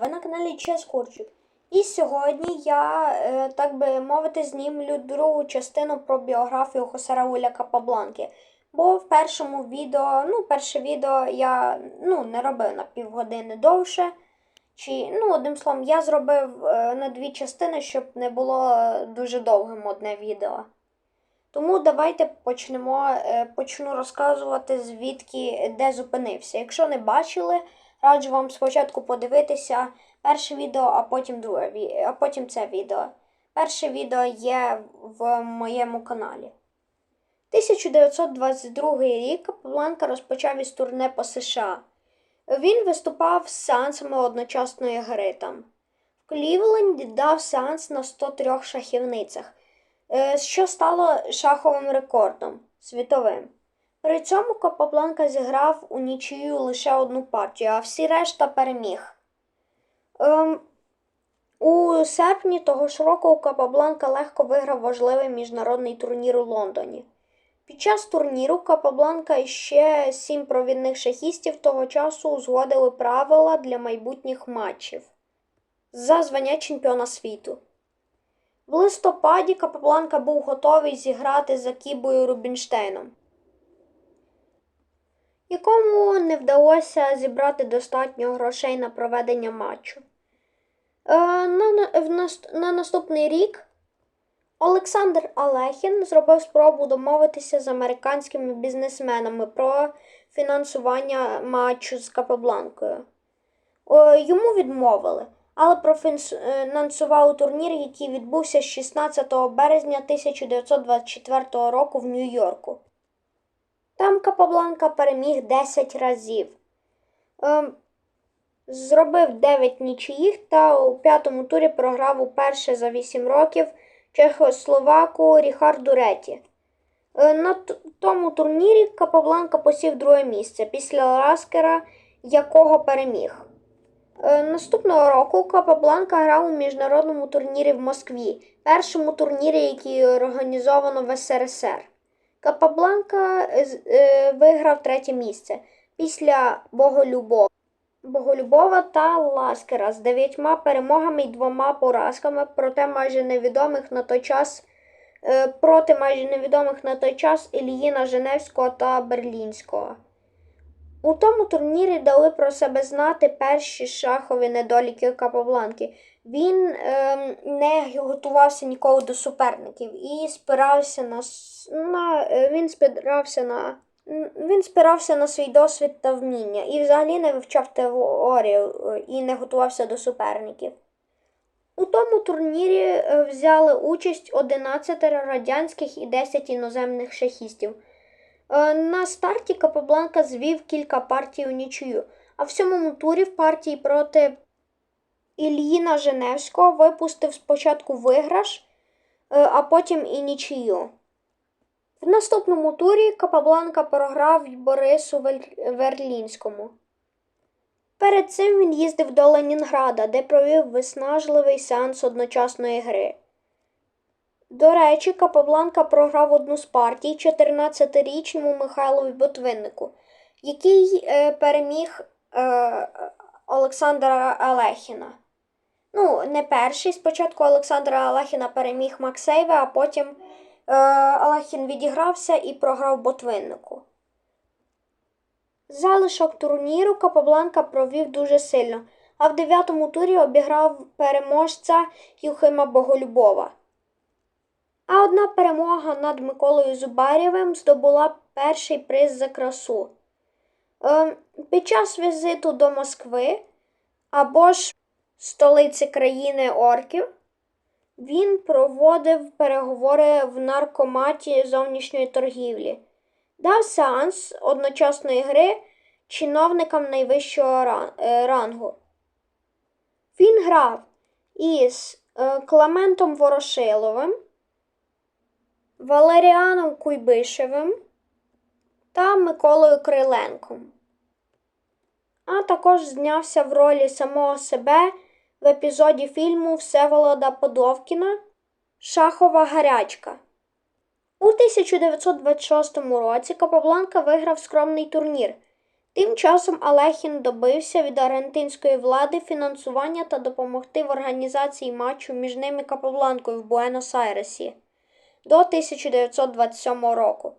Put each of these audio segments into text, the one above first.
Ви на каналі Чес Курчик. І сьогодні я, е, так би мовити, знімлю другу частину про біографію Хосе Рауля Капабланки. Бо в першому відео, ну, перше відео я ну, не робив на півгодини довше. Чи, ну, одним словом, я зробив е, на дві частини, щоб не було е, дуже довгим одне відео. Тому давайте почнемо, почну розказувати, звідки де зупинився. Якщо не бачили, раджу вам спочатку подивитися перше відео, а потім друге а потім це відео. Перше відео є в моєму каналі. 1922 рік Капеланка розпочав із турне по США. Він виступав з сеансами одночасної гри там. В Клівленді дав сеанс на 103 шахівницях, е, що стало шаховим рекордом світовим. При цьому Капабланка зіграв у нічию лише одну партію, а всі решта переміг. Ем, у серпні того ж року Капабланка легко виграв важливий міжнародний турнір у Лондоні. Під час турніру Капабланка і ще сім провідних шахістів того часу узгодили правила для майбутніх матчів за звання чемпіона світу. В листопаді Капабланка був готовий зіграти за Кібою Рубінштейном, якому не вдалося зібрати достатньо грошей на проведення матчу. Е, на, наступний рік Олександр Алехін зробив спробу домовитися з американськими бізнесменами про фінансування матчу з Капабланкою. Е, Йому відмовили, але профінансували турнір, який відбувся 16 березня 1924 року в Нью-Йорку. Там Капабланка переміг 10 разів. Ем, Зробив 9 нічиїх та у п'ятому турі програв уперше за 8 років чехословаку Ріхарду Реті. Е, На тому турнірі Капабланка посів друге місце після Ласкера, якого переміг. Е, Наступного року Капабланка грав у міжнародному турнірі в Москві, першому турнірі, який організовано в СРСР. Капабланка е, е, виграв третє місце після. Боголюбова та Ласкера з дев'ятьма перемогами і двома поразками, проте майже невідомих на той час е, проти майже невідомих на той час Ільїна Женевського та Берлінського. У тому турнірі дали про себе знати перші шахові недоліки Капабланки. Він ем, не готувався ніколи до суперників і спирався на, на е, він спирався на він спирався на свій досвід та вміння і взагалі не вивчав теорію е, і не готувався до суперників. У тому турнірі е, взяли участь 11 радянських і 10 іноземних шахістів. Е, На старті Капабланка звів кілька партій у нічию, а в сьомому турі в партії проти Ільїна Женевського випустив спочатку виграш, е, а потім і нічию. В наступному турі Капабланка програв Борису Верлінському. Перед цим він їздив до Ленінграда, де провів виснажливий сеанс одночасної гри. До речі, Капабланка програв одну з партій 14-річному Михайлові Ботвиннику, який е, переміг е, Олександра Алехіна. Ну, не перший. Спочатку Олександра Алехіна переміг Максейве, а потім е, Алехін відігрався і програв Ботвиннику. Залишок турніру Капабланка провів дуже сильно, а в дев'ятому турі обіграв переможця Юхима Боголюбова. А одна перемога над Миколою Зубарєвим здобула перший приз за красу. Ем, під час візиту до Москви або ж столиці країни орків він проводив переговори в наркоматі зовнішньої торгівлі, дав сеанс одночасної гри чиновникам найвищого е, рангу. Він грав із е, Клементом Ворошиловим, Валеріаном Куйбишевим та Миколою Криленком. А також знявся в ролі самого себе в епізоді фільму Всеволода Подовкіна Шахова гарячка. У 1926 році Капабланка виграв скромний турнір Тим часом Алехін добився від аргентинської влади фінансування та допомогти в організації матчу між ними Капабланкою в Буенос-Айресі до 1927 року.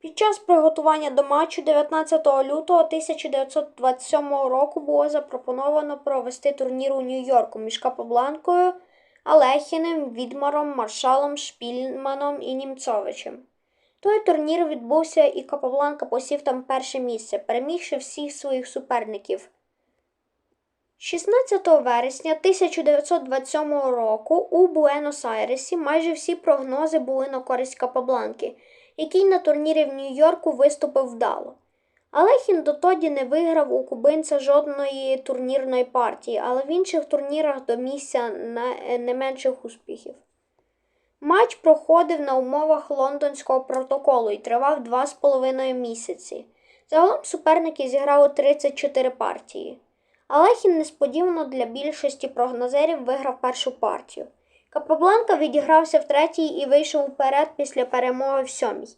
Під час приготування до матчу 19 лютого 1927 року було запропоновано провести турнір у Нью-Йорку між Капобланкою, Алехіним, Відмаром, Маршалом, Шпільманом і Німцовичем. Той турнір відбувся і Капобланка посів там перше місце, перемігши всіх своїх суперників. 16 вересня 1927 року у Буенос-Айресі майже всі прогнози були на користь Капабланки, який на турнірі в Нью-Йорку виступив вдало. Алехін дотоді не виграв у кубинця жодної турнірної партії, але в інших турнірах домігся на- не менших успіхів. Матч проходив на умовах лондонського протоколу і тривав два з половиною місяці. Загалом суперники зіграли 34 партії. Алехін несподівано для більшості прогнозерів виграв першу партію. Капабланка відігрався в третій і вийшов вперед після перемоги в сьомій.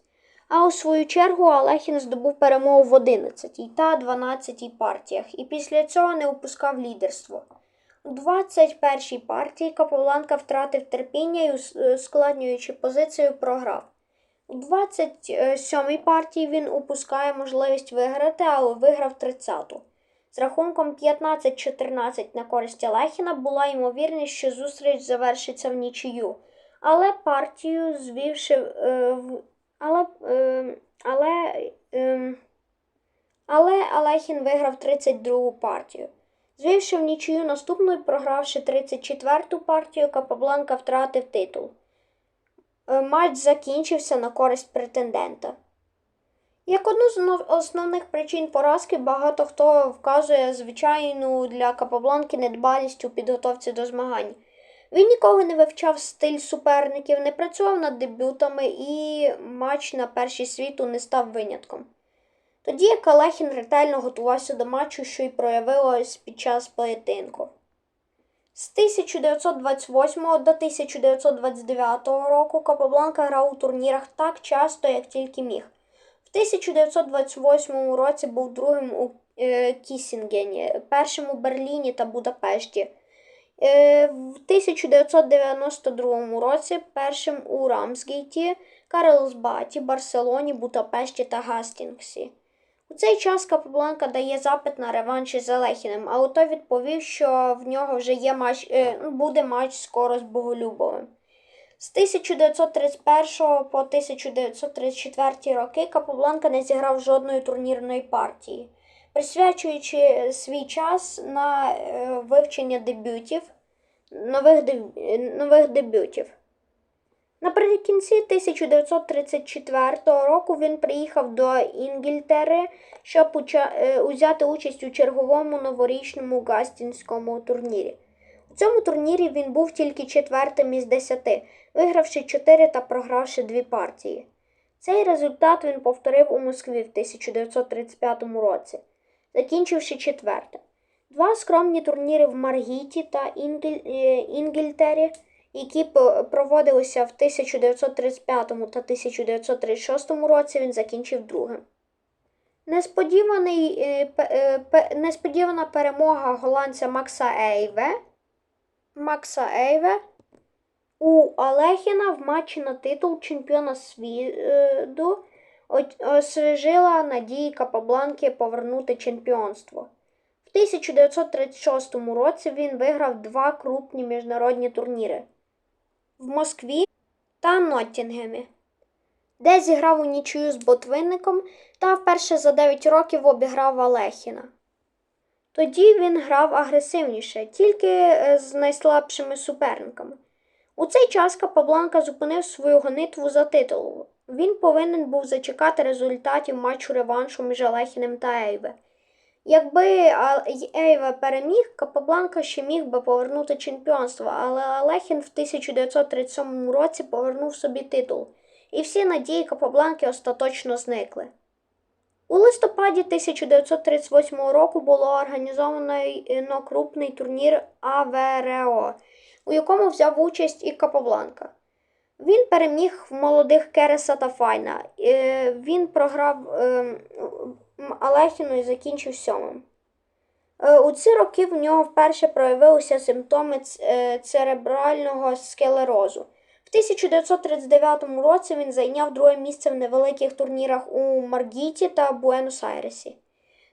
А у свою чергу Алехін здобув перемогу в 11 та 12 партіях і після цього не опускав лідерство. У 21-й партії Капабланка втратив терпіння і, ускладнюючи позицію, програв. У 27-й партії він упускає можливість виграти, але виграв 30-ту. З рахунком 15-14 на користь Алехіна була ймовірність, що зустріч завершиться в нічию. Але партію звівши е. Але, е, але, е, але Алехін виграв 32-ту партію. Звівши в нічию наступну і програвши 34-ту партію, Капабланка втратив титул. Е, Матч закінчився на користь претендента. Як одну з основних причин поразки багато хто вказує звичайну для Капабланки недбалість у підготовці до змагань. Він ніколи не вивчав стиль суперників, не працював над дебютами і матч на перший світу не став винятком. Тоді як Алехін ретельно готувався до матчу, що й проявилось під час поєдинку. З 1928 до 1929 року Капабланка грав у турнірах так часто, як тільки міг. В 1928 році був другим у е, Кісінгені, першим у Берліні та Будапешті. Е, в 1992 році першим у Рамсгейті, Карлсбаті, Барселоні, Будапешті та Гастінгсі. У цей час Капабланка дає запит на реванш із Алехіним, але той відповів, що в нього вже є матч, е, буде матч скоро з Боголюбовим. З 1931 по 1934 роки Капабланка не зіграв жодної турнірної партії, присвячуючи свій час на е, вивчення дебютів, нових, деб... нових дебютів. Наприкінці 1934 року він приїхав до Інгільтери, щоб е, узяти участь у черговому новорічному гастінському турнірі. У цьому турнірі він був тільки четвертим із десяти, вигравши чотири та програвши дві партії. Цей результат він повторив у Москві в 1935 році, закінчивши четвертим. Два скромні турніри в Маргіті та Інгіль- е, Інгільтері, які проводилися в 1935 та 1936 році, він закінчив другим. Несподіваний, е, е, несподівана перемога голландця Макса Ейве Макса Ейве у Алехіна в матчі на титул чемпіона світу освіжила надії Капабланки повернути чемпіонство. В 1936 році він виграв два крупні міжнародні турніри в Москві та Ноттінгемі, де зіграв у нічию з ботвинником та вперше за 9 років обіграв Алехіна. Тоді він грав агресивніше, тільки е, з найслабшими суперниками. У цей час Капабланка зупинив свою гонитву за титул. Він повинен був зачекати результатів матчу реваншу між Алехіним та Ейве. Якби Ейве переміг, Капабланка ще міг би повернути чемпіонство, але Алехін в 1937 році повернув собі титул, і всі надії Капабланки остаточно зникли. У листопаді 1938 року було організовано крупний турнір АВРО, у якому взяв участь і Капабланка. Він переміг в молодих Кереса та Файна. Е, Він програв, е, Алехіну і закінчив сьомим. Е, У ці роки в нього вперше проявилися симптоми церебрального склерозу. В 1939 році він зайняв друге місце в невеликих турнірах у Маргіті та Буенос-Айресі.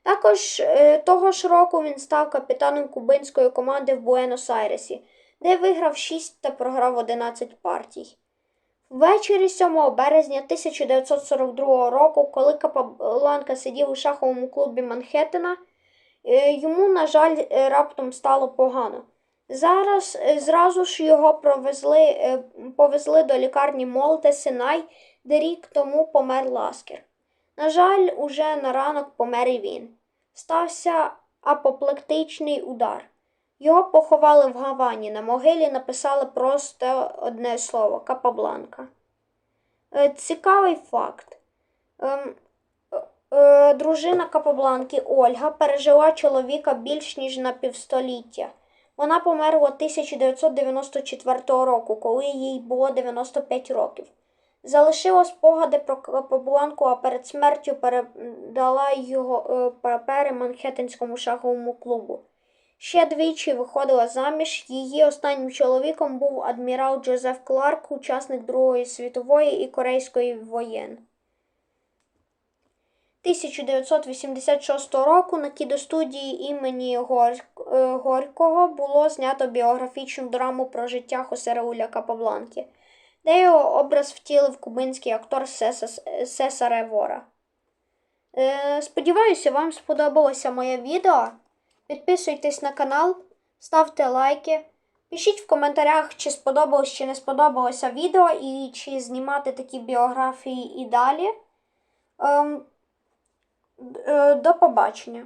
Також е, того ж року він став капітаном кубинської команди в Буенос-Айресі, де виграв 6 та програв 11 партій. Ввечері 7 березня 1942 року, коли Капабланка сидів у шаховому клубі Манхеттена, е, йому, на жаль, е, раптом стало погано. Зараз е, зразу ж його провезли, е, повезли до лікарні Молте Синай, де рік тому помер Ласкер. На жаль, уже на ранок помер і він. Стався апоплектичний удар. Його поховали в Гавані. На могилі написали просто одне слово Капабланка. Е, Цікавий факт. Ем, Дружина Капабланки Ольга пережила чоловіка більш ніж на півстоліття. Вона померла 1994 року, коли їй було 95 років. Залишила спогади про Капабланку, а перед смертю передала його е, папери Манхеттенському шаховому клубу. Ще двічі виходила заміж. Її останнім чоловіком був адмірал Джозеф Кларк, учасник Другої світової і Корейської воєн. 1986 року на кідостудії імені е, Горького було знято біографічну драму про життя Хосе Рауля Капабланки, де його образ втілив кубинський актор Сеса- Сесаре Вора. Е, Сподіваюся, вам сподобалося моє відео. Підписуйтесь на канал, ставте лайки. Пишіть в коментарях, чи сподобалось чи не сподобалося відео, і чи знімати такі біографії і далі. Ем, до побачення.